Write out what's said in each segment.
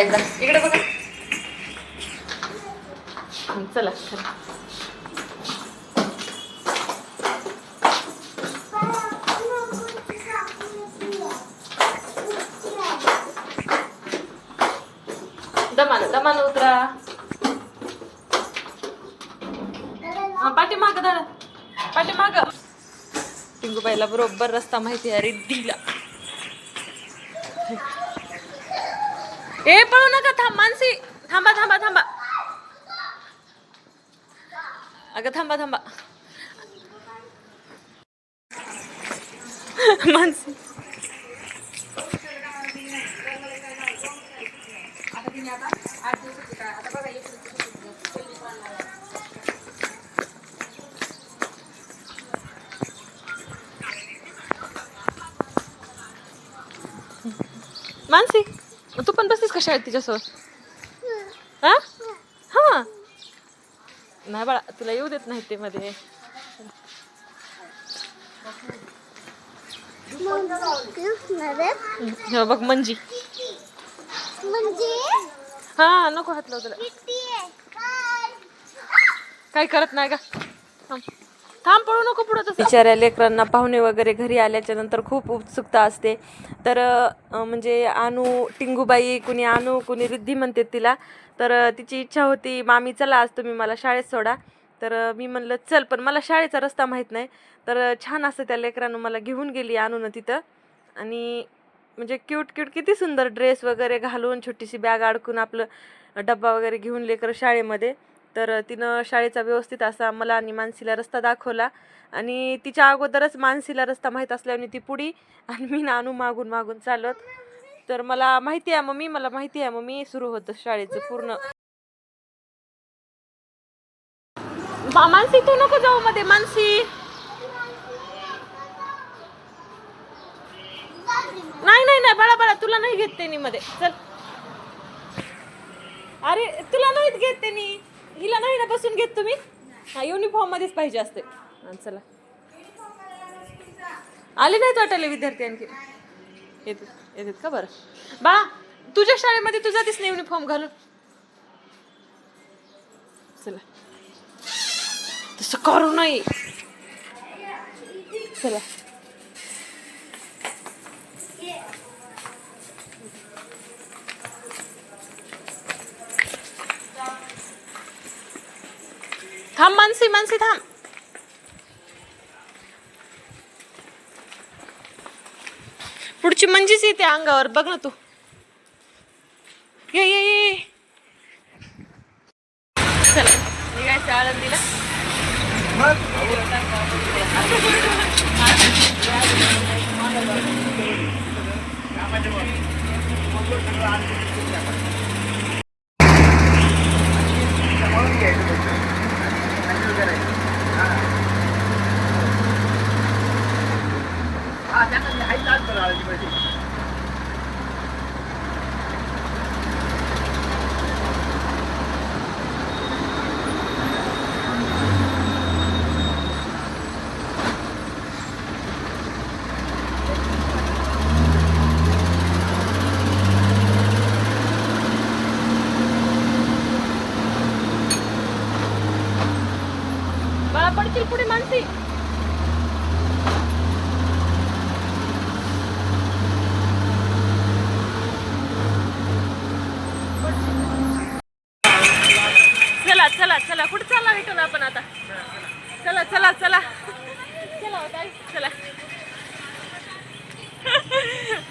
एकदा. इकडे बघा. चला चला. दमान दमान उतरा. हा, पाठीमाग पाठी पाठीमाग. टिंगूबाईला बरोबर रस्ता माहिती आहे दिला. ए पळू नका थांब मानसी. थांबा थांबा थांबा. अगं थांबा थांबा. मानसी. मानसी. तू पण बसलीस का शाळेत तिच्यासोबत? हा? हा. नाही बाळा तुला येऊ देत नाही ते मध्ये. हे बघ मंजी. म्हणजे हा नको हात लाव तुला. काही करत नाही का थांब पळू नको पुढं तसं. बिचाऱ्या लेकरांना पाहुणे वगैरे घरी आल्याच्यानंतर खूप उत्सुकता असते. तर अं, म्हणजे आणू टिंगूबाई कुणी आणू कुणी रिद्धी म्हणते तिला. तर अं, तिची इच्छा होती मामी चला आज तुम्ही मला शाळेत सोडा. तर अं, मी म्हणलं चल पण मला शाळेचा रस्ता माहीत नाही. तर अं, छान असं त्या लेकरानं मला घेऊन गेली आणून तिथं. आणि म्हणजे क्यूट क्यूट किती सुंदर ड्रेस वगैरे घालून छोटीशी बॅग अडकून आपलं डब्बा वगैरे घेऊन लेकर शाळेमध्ये. तर तिनं शाळेचा व्यवस्थित असा मला आणि मानसीला रस्ता दाखवला. आणि तिच्या अगोदरच मानसीला रस्ता माहीत असल्याने ती पुढी आणि मी नानू मागून मागून चालत. तर मला माहिती आहे मम्मी मला माहिती आहे मम्मी सुरू होतं शाळेचं पूर्ण. मानसी तू नको जाऊ मध्ये मानसी. नाही नाही नाही बाळा बाळा तुला नाही घेत त्यांनी मध्ये. चल. अरे तुला नाहीत घेत त्यांनी. हिला नाही ना बसून घेत तुम्ही? हा युनिफॉर्म मध्येच पाहिजे असते. चला. आले नाहीत वाटले विद्यार्थी आणखी? येतात येतात का बरं? बा तुझ्या शाळेमध्ये तुझा जातीस नाही युनिफॉर्म घालून? चला. तसं करू नाही चला. थांब मानसी मानसी थांब पुढची मंजीच येते अंगावर बघ ना तू. ये ये ये चला निघायचं आळंदीला. पडतील पुढे मानसी चला चला चला कुठे चालला भेटून आपण आता चला चला चला चला हो ताई, चला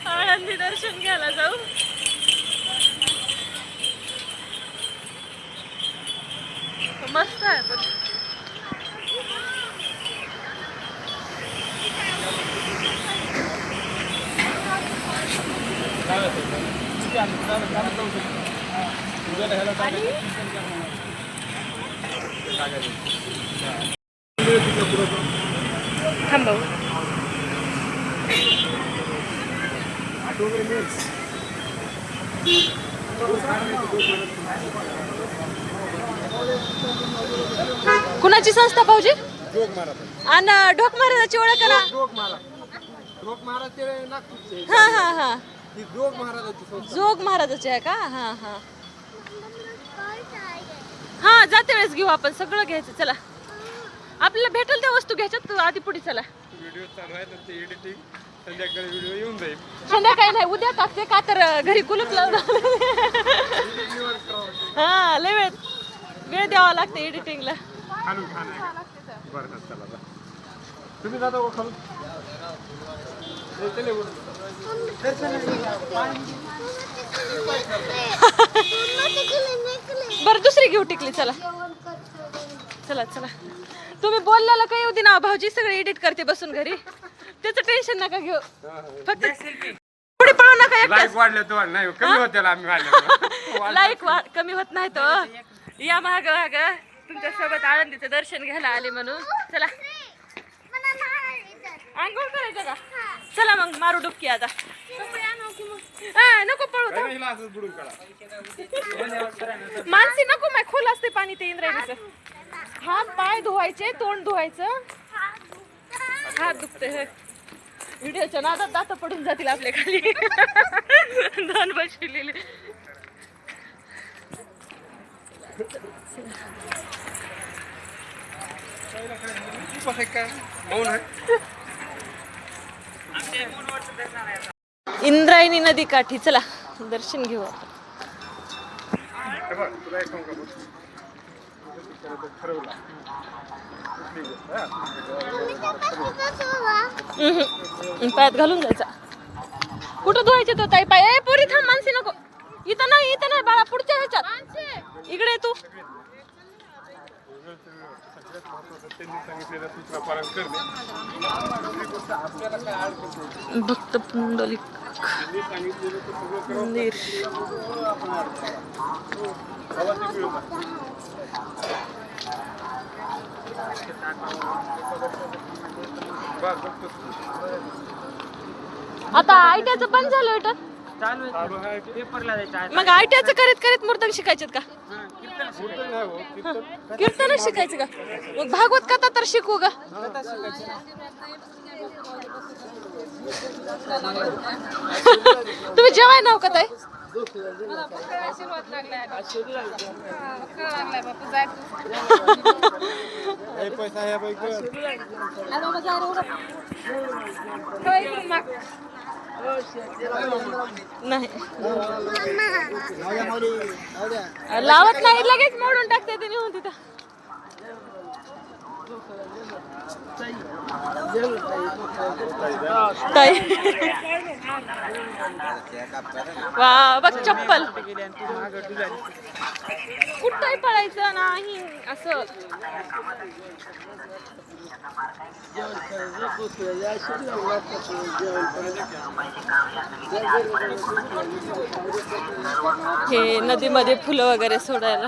आळंदी दर्शन घ्यायला जाऊ मस्त आहे पण थांबव. कुणाची संस्था भाऊजी? आणि ढोक महाराजाची ओळख करा. हा हा ही. जोग महाराजाची जोग महाराजाची आहे का? हा हा. हा जाते वेळेस घेऊ आपण. सगळं घ्यायचं. चला. आपल्याला भेटेल त्या वस्तू घ्यायच्यात आधी पुढे चला. व्हिडिओ चालू आहे तर ते एडिटिंग संध्याकाळी व्हिडिओ येऊन जाईल. संध्याकाळी नाही उद्या टाकते का तर घरी कुलूप लावून हा लय वेळ वेळ द्यावा लागते एडिटिंगला. तुम्ही जाता खालून. बरं दुसरी घेऊ टिकली चला. चला चला. तुम्ही बोललेलं काही दे ना भाऊजी सगळे एडिट करते बसून घरी. त्याचं टेन्शन नका घेऊ. फक्त पुढे पळू नका लाईक वाढल्या तर नाही कमी आम्ही वाढल्या लाईक कमी होत नाही तो. या महाग महाग तुमच्यासोबत आळंदीचं दर्शन घ्यायला आले म्हणून. चला. आंघोळ करायचं का? चला मग मारू डुबकी आता. हा, नको पळू थांब. मानसी नको माय खोल असते पाणी ते इंद्रायणीचं. हात पाय धुवायचे तोंड धुवायचं. हात दुखते हे व्हिडिओच्या नादात दात पडून जातील आपल्या खाली. दोन बसलेले खूप असं काय मौन आहे इंद्रायणी नदी काठी चला दर्शन घेऊ आपण. हम्म. पायात घालून जायचा. कुठं धुवायचे तो ताई पाय? पोरी थांब मानसी नको. इथं नाही इथं नाही बाळा पुढच्या ह्याच्यात. इकडे तू. सगळ्यात महत्त्वाचं त्यांनी सांगितलेल्या सूचना पालन करणे दुसरी गोष्ट आपल्याला काय अडचण भक्त पुंडलिक त्यांनी सांगितलेलं तर सगळं करावं मंदिर आपण अडचण आता आयटीआयचं बंद झालं बेटा चालू आहे. पेपरला जायचं मग आयटीआयचं करत करत मूर्तन शिकायचे का? कीर्तन शिकायचं का? मग भागवत कथा तर शिकू का तुम्ही जेवाय नाव का ताई? हे पैसा. नाही. लावत नाही लगेच मोडून टाकते ते निघून तिथं. वा बघ चप्पल. कुठंही पळायचं नाही असं. हे नदीमध्ये फुलं वगैरे सोडायला.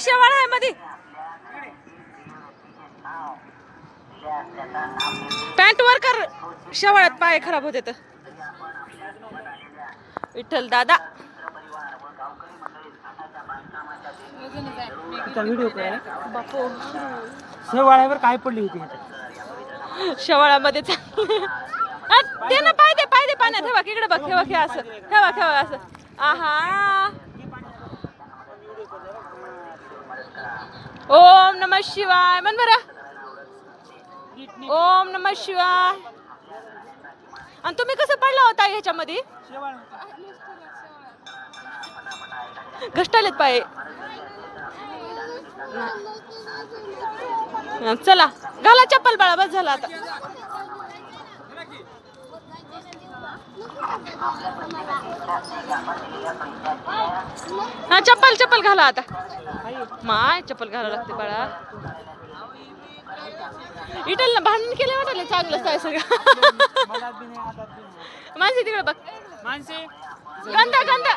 शेवाळ आहे पॅन्ट वर कर. शेवाळ्यात पाय खराब होते तर. विठ्ठल दादा. व्हिडिओ शेवाळ्यावर काय पडली होती? शेवाळ्यामध्ये दे ना पाय दे पाय दे पाण्यात. ठेवा इकडे बघ ठेवा ठेवा असं. ठेवा ठेवा असं. आहा. ओम नमः शिवाय. मन बरं ओम नमः शिवाय. आणि तुम्ही कसं पडला होता ह्याच्यामध्ये? घष्टालेत पाय. चला घाला चप्पल बाळा बस झाला आता. हा चप्पल चप्पल घाला आता. माय चप्पल घालावं लागते बाळा. इटल ना भांडण केले वाटले चांगलंच आहे सगळं. माणसे तिकडे बघ. माणसे गंदा गंदा.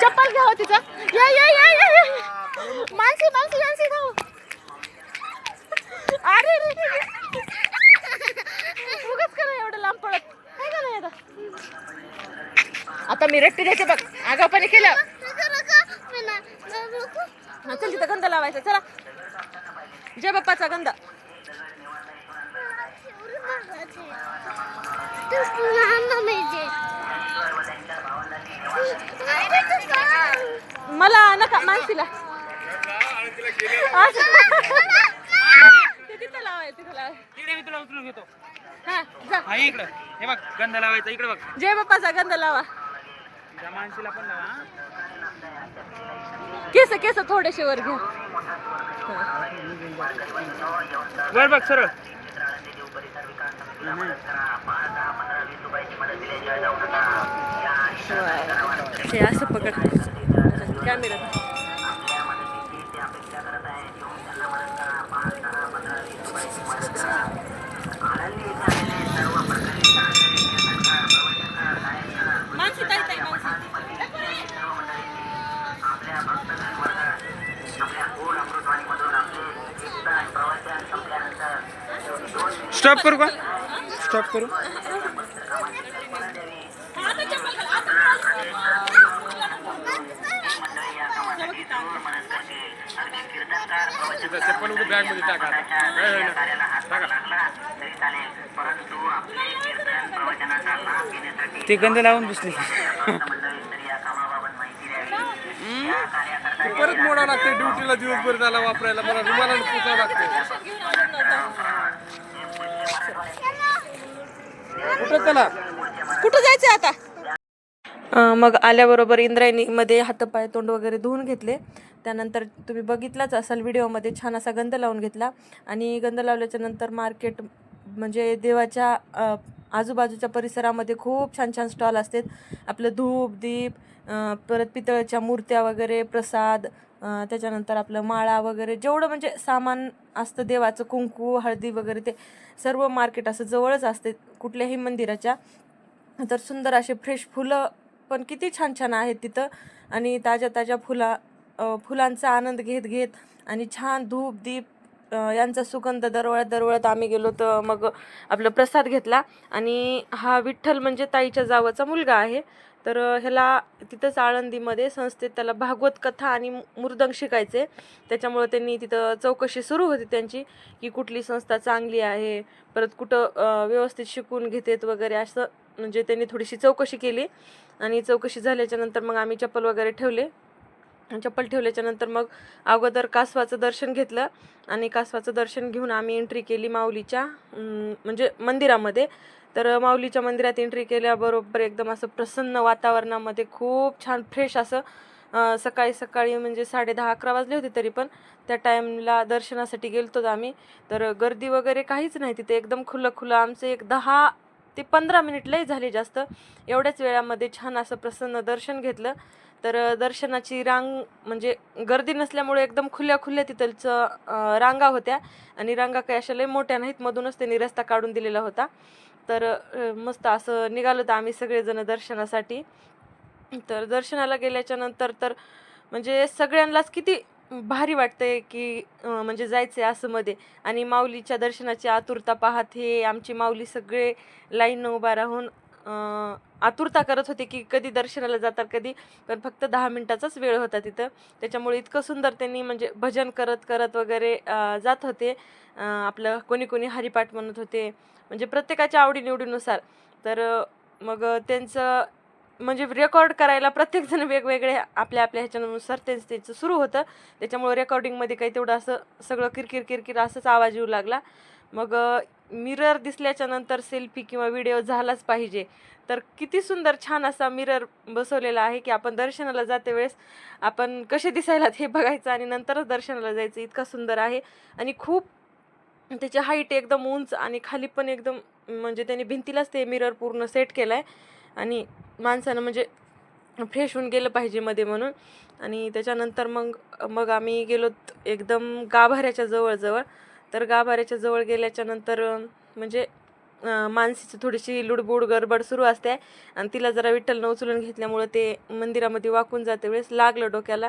चप्पल घ्यावं तिचा. या या या या या. माणसी माणसी माणसी धाव अरे रे करा एवढं लांब पडत काय झालं आता? आता मी रट्टी देते बघ. आगावपणे केलं. हा, चल तिथं गंध लावायचा. चला. जय बाप्पाचा गंध. मला नका मानसीला. तिथं लावायचं तिथं मी तुला उचलून घेतो. हा जा. हा इकडं. हे बघ गंध लावायचा इकडे बघ. जय बाप्पाचा गंध लावा. त्या माणशीला पण लावा हा. केस केस थोडेसे वर घ्या. वर बघ सरळ. हे असं पकड. कॅमेरा. स्टॉप करू का? स्टॉप करू. चप्पल उघड बॅगमध्ये टाका ते गंध लावून बसले. परत मोडावं लागते ड्युटीला दिवसभर त्याला वापरायला. मला रुमालानं पुसावं लागते कुठं चला? कुठं जायचं आता? मग आल्याबरोबर इंद्रायणीमध्ये हातपाय तोंड वगैरे धुवून घेतले. त्यानंतर तुम्ही बघितलाच असाल व्हिडिओमध्ये छान असा गंध लावून घेतला. आणि गंध लावल्याच्या नंतर मार्केट म्हणजे देवाच्या आजूबाजूच्या परिसरामध्ये खूप छान छान स्टॉल असतात. आपलं धूप दीप परत पितळेच्या मूर्त्या वगैरे प्रसाद त्याच्यानंतर आपलं माळा वगैरे जेवढं म्हणजे सामान असतं देवाचं कुंकू हळदी वगैरे ते सर्व मार्केट असं जवळच असते कुठल्याही मंदिराच्या. तर सुंदर असे फ्रेश फुलं पण किती छान छान आहेत तिथं. आणि ताज्या ताज्या फुला फुलांचा आनंद घेत घेत आणि छान धूप दीप यांचा सुगंध दरवळत दरवळत आम्ही गेलो तर मग आपलं प्रसाद घेतला. आणि हा विठ्ठल म्हणजे ताईच्या जावाचा मुलगा आहे. तर ह्याला तिथंच आळंदीमध्ये संस्थेत त्याला भागवत कथा आणि मु- मृदंग शिकायचे. त्याच्यामुळं त्यांनी तिथं चौकशी सुरू होती त्यांची की कुठली संस्था चांगली आहे परत कुठं व्यवस्थित शिकून घेतेत वगैरे असं म्हणजे त्यांनी थोडीशी चौकशी केली. आणि चौकशी झाल्याच्यानंतर मग आम्ही चप्पल वगैरे ठेवले. चप्पल ठेवल्याच्या नंतर मग अगोदर कासवाचं दर्शन घेतलं. आणि कासवाचं दर्शन घेऊन आम्ही एंट्री केली माऊलीच्या म्हणजे मंदिरामध्ये. तर माऊलीच्या मंदिरात एंट्री केल्याबरोबर एकदम असं प्रसन्न वातावरणामध्ये खूप छान फ्रेश असं सकाळी सकाळी म्हणजे साडे दहा अकरा वाजले होते तरी पण त्या टाईमला दर्शनासाठी गेलतो आम्ही. तर गर्दी वगैरे काहीच नाही तिथे. एकदम खुलं खुलं. आमचं एक दहा ते पंधरा मिनिट लई झाले जास्त. एवढ्याच वेळामध्ये छान असं प्रसन्न दर्शन घेतलं. तर दर्शनाची रांग म्हणजे गर्दी नसल्यामुळे एकदम खुल्या खुल्या तिथलचं रांगा होत्या. आणि रांगा काही अशा लई मोठ्या नाहीत. मधूनच त्यांनी रस्ता काढून दिलेला होता. तर मस्त असं निघालो तर आम्ही सगळेजण दर्शनासाठी. तर दर्शनाला गेल्याच्यानंतर तर म्हणजे सगळ्यांनाच किती भारी वाटतंय की म्हणजे जायचं आहे असं मध्ये आणि माऊलीच्या दर्शनाची आतुरता पाहत हे आमची माऊली सगळे लाईन उभा राहून आतुरता करत होते की कधी दर्शनाला जातात कधी पण फक्त दहा मिनटाचाच वेळ होता तिथं. त्याच्यामुळे इतकं सुंदर त्यांनी म्हणजे भजन करत करत वगैरे जात होते. आपलं कोणी कोणी हरिपाठ म्हणत होते. म्हणजे प्रत्येकाच्या आवडीनिवडीनुसार. तर मग त्यांचं म्हणजे रेकॉर्ड करायला प्रत्येकजण वेगवेगळे आपल्या आपल्या ह्याच्यानुसार त्यांचं त्यांचं सुरू होतं. त्याच्यामुळे रेकॉर्डिंगमध्ये काही तेवढं असं सगळं किरकिर किरकिर असंच आवाज येऊ लागला. मग मिरर दिसल्याच्या नंतर सेल्फी किंवा व्हिडिओ झालाच पाहिजे. तर किती सुंदर छान असा मिरर बसवलेला आहे की आपण दर्शनाला जाते वेळेस आपण कसे दिसायलात हे बघायचं आणि नंतरच दर्शनाला जायचं. इतका सुंदर आहे आणि खूप त्याची हाईट एकदम उंच आणि खाली पण एकदम म्हणजे त्याने भिंतीलाच ते मिरर पूर्ण सेट केलं आहे आणि माणसानं म्हणजे फ्रेश होऊन गेलं पाहिजे मध्ये म्हणून. आणि त्याच्यानंतर मग मग आम्ही गेलो एकदम गाभाऱ्याच्या जवळजवळ. तर गाभाऱ्याच्या जवळ गेल्याच्यानंतर म्हणजे मानसीचं मानसीची थोडीशी लुडबुड गडबड सुरू असते आणि तिला जरा विठ्ठलनं उचलून घेतल्यामुळं ते मंदिरामध्ये वाकून जाते वेळेस लागलं डोक्याला.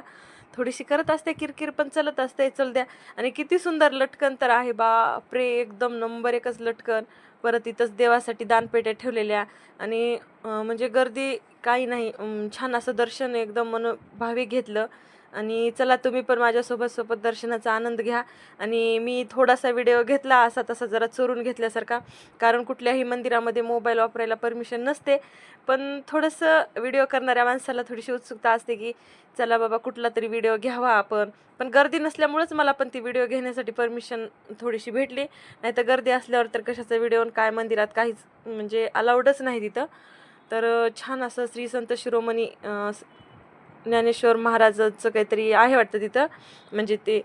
थोडीशी करत असते किरकिर पण चलत असते चल द्या. आणि किती सुंदर लटकन तर आहे बापरे एकदम नंबर एकच लटकन. परत इथंच देवासाठी दानपेट्या ठेवलेल्या आणि म्हणजे गर्दी काही नाही. छान असं दर्शन एकदम मन घेतलं. आणि चला तुम्ही पण माझ्यासोबत सोबत दर्शनाचा आनंद घ्या. आणि मी थोडासा व्हिडिओ घेतला असा तसा जरा चोरून घेतल्यासारखा. कारण कुठल्याही मंदिरामध्ये मोबाईल वापरायला परमिशन नसते. पण थोडंसं व्हिडिओ करणाऱ्या माणसाला थोडीशी उत्सुकता असते की चला बाबा कुठला तरी व्हिडिओ घ्यावा आपण. पण गर्दी नसल्यामुळेच मला पण ती व्हिडिओ घेण्यासाठी परमिशन थोडीशी भेटली. नाही तर गर्दी असल्यावर तर कशाचा व्हिडिओ काय मंदिरात काहीच म्हणजे अलाउडच नाही तिथं. तर छान असं श्री संत शिरोमणी ज्ञानेश्वर महाराजाचं काहीतरी आहे वाटतं तिथं. म्हणजे ते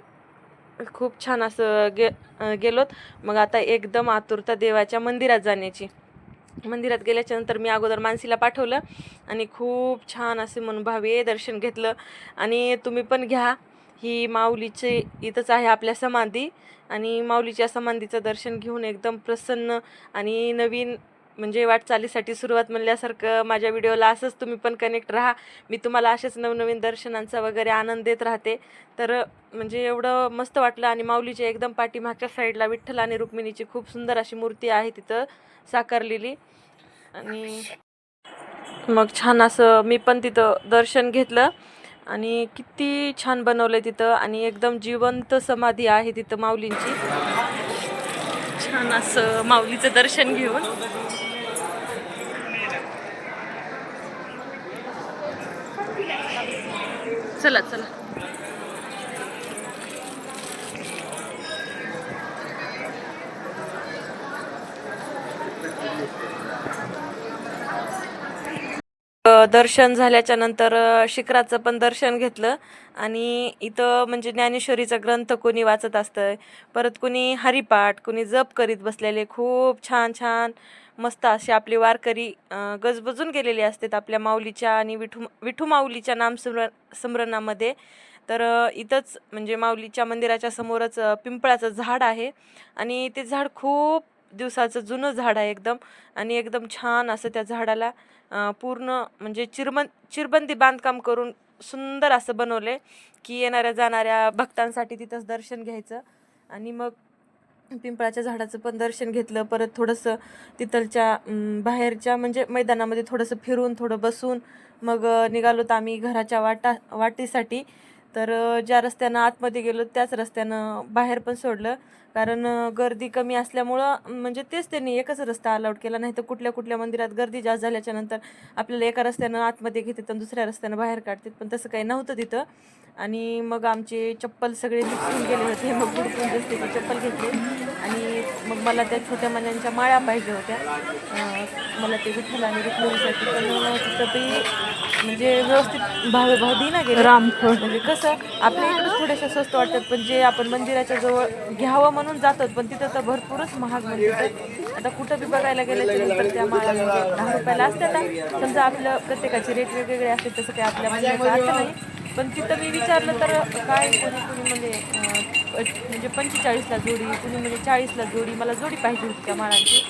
खूप छान असं गे गेलोत. मग आता एकदम आतुरता देवाच्या मंदिरात जाण्याची. मंदिरात गेल्याच्यानंतर मी अगोदर मानसीला पाठवलं आणि खूप छान असे मनोभावे दर्शन घेतलं. आणि तुम्ही पण घ्या. ही माऊलीचे इथंच आहे आपल्या समाधी. आणि माऊलीच्या समाधीचं दर्शन घेऊन एकदम प्रसन्न आणि नवीन म्हणजे वाटचालीसाठी सुरुवात म्हणल्यासारखं माझ्या व्हिडिओला असंच तुम्ही पण कनेक्ट राहा. मी तुम्हाला असेच नवनवीन दर्शनांचा वगैरे आनंद देत राहते. तर म्हणजे एवढं मस्त वाटलं आणि माऊलीच्या एकदम पाठीमागच्या साईडला विठ्ठल आणि रुक्मिणीची खूप सुंदर अशी मूर्ती आहे तिथं साकारलेली. आणि मग छान असं मी पण तिथं दर्शन घेतलं. आणि किती छान बनवलं तिथं आणि एकदम जिवंत समाधी आहे तिथं माऊलींची. छान असं माऊलीचं दर्शन घेऊन. चला चला. दर्शन झाल्याच्यानंतर शिखराचं पण दर्शन घेतलं. आणि इथं म्हणजे ज्ञानेश्वरीचा ग्रंथ कोणी वाचत असतं परत कोणी हरिपाठ कोणी जप करीत बसलेले खूप छान छान. मस्त असे आपले वारकरी गजबजून गेलेले असतात आपल्या माऊलीच्या आणि विठू विठू माऊलीच्या नामस्मर स्मरणामध्ये तर इथंच म्हणजे माऊलीच्या मंदिराच्या समोरच पिंपळाचं झाड आहे. आणि ते झाड खूप दिवसाचं जुनं झाड आहे एकदम. आणि एकदम छान असं त्या झाडाला पूर्ण म्हणजे चिरबं चिरबंदी बांधकाम करून सुंदर असं बनवले की येणाऱ्या जाणाऱ्या भक्तांसाठी तिथंच दर्शन घ्यायचं. आणि मग पिंपळाच्या झाडाचं पण दर्शन घेतलं. परत थोडंसं तिथलच्या बाहेरच्या म्हणजे मैदानामध्ये थोडंसं फिरून थोडं बसून मग निघालो तर आम्ही घराच्या वाटा वाटेसाठी. तर ज्या रस्त्यानं आतमध्ये गेलो त्याच रस्त्यानं बाहेर पण सोडलं. कारण गर्दी कमी असल्यामुळं म्हणजे तेच त्यांनी एकच रस्ता अलाउड केला. नाही तर कुठल्या कुठल्या मंदिरात गर्दी जास्त झाल्याच्यानंतर आपल्याला एका रस्त्यानं आतमध्ये घेतात आणि दुसऱ्या रस्त्यानं बाहेर काढतात. पण तसं काही नव्हतं तिथं. आणि मग आमचे चप्पल सगळे निघून गेले होते. मग बुडकून चप्पल घेतले. आणि मग मला त्या छोट्या मण्यांच्या माळ्या पाहिजे होत्या. मला ते विठ्ठल आणि रुक्मिणीसाठी पण तिथं ते म्हणजे व्यवस्थित भाव भाव दिना गेले. रामफळ म्हणजे कसं आपल्या इकडं थोड्याशा स्वस्त वाटतात पण जे आपण मंदिराच्या जवळ घ्यावं म्हणून जातात पण तिथं तर भरपूरच महाग मंदिर आहे आता कुठं बी बघायला गेल्याच्यानंतर त्या माळा म्हणजे दहा रुपयाला असतात ना. समजा आपलं प्रत्येकाचे रेट वेगवेगळे असतात तसं काही आपल्या मंदिराचं असं नाही. पण तिथं मी विचारलं तर काय कोणी कोणी म्हणजे म्हणजे पंचेचाळीसला जोडी कोणी म्हणजे चाळीसला जोडी मला जोडी पाहिजे होती त्या माळांची.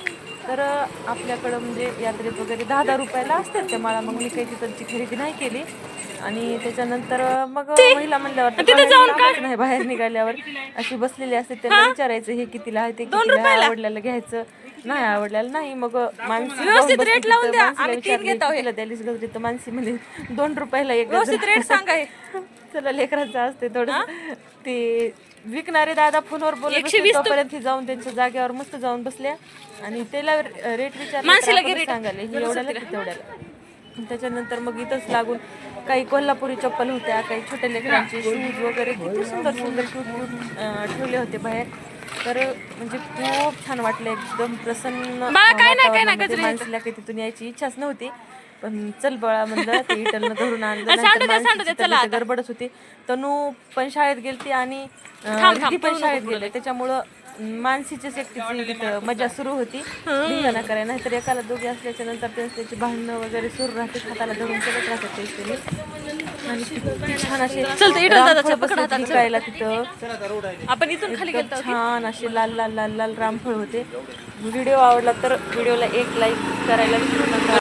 तर आपल्याकडं म्हणजे यात्रेत वगैरे दहा दहा रुपयाला असतात त्या माळा. मग मी काही तिथंची खरेदी नाही केली. आणि त्याच्यानंतर मग महिला म्हणल्यावर नाही बाहेर निघाल्यावर. अशी बसलेली असते त्यांना विचारायचं हे कितीला आहे ते कितीला आवडल्याला घ्यायचं. नाही आवडल्याला नाही. मग माणसी व्यवस्थित रेट लावून द्या. आम्ही तीन घेत आहोत. द्यालीस गजरी तर मानसी म्हणजे दोन रुपयाला एक व्यवस्थित रेट सांगाय चला लेकरांचं असते थोडं ते विकणारे दादा फोनवर बोलत तोपर्यंत ही जाऊन त्यांच्या जागेवर मस्त जाऊन बसल्या. आणि त्याला रेट विचारला सांगाले हे एवढ्याला की तेवढ्याला त्याच्यानंतर मग इथंच लागून काही कोल्हापुरी चप्पल होत्या काही छोट्या लेकरांचे शूज वगैरे किती सुंदर सुंदर क्यूट ठेवले होते बाहेर. तर म्हणजे खूप छान वाटलं. एकदम प्रसन्न वातावरणामध्ये माणसाला काही तिथून यायची इच्छाच नव्हती. पण चल बळा म्हणलं ते इटलनं धरून आणलं. तब्येत गडबडच होती. तनू पण शाळेत गेलती आणि अं, रिद्धी पण शाळेत गेले. त्याच्यामुळं मानसीच्याच एकटीची तिथं मजा सुरू होती. धिंगाणा करायला नाहीतर एकाला दोघे असल्याच्या नंतर त्यांची त्याची भांडणं वगैरे सुरू राहते हाताला धरून करत राहतात ते त्यांनी. आणि किती छान असे चलतं, पकड तिथं. आपण इथून खाली गेलो छान असे लाल लाल लाल लाल रामफळ होते. व्हिडिओ आवडला तर व्हिडिओला एक लाईक करायला विसरू नका.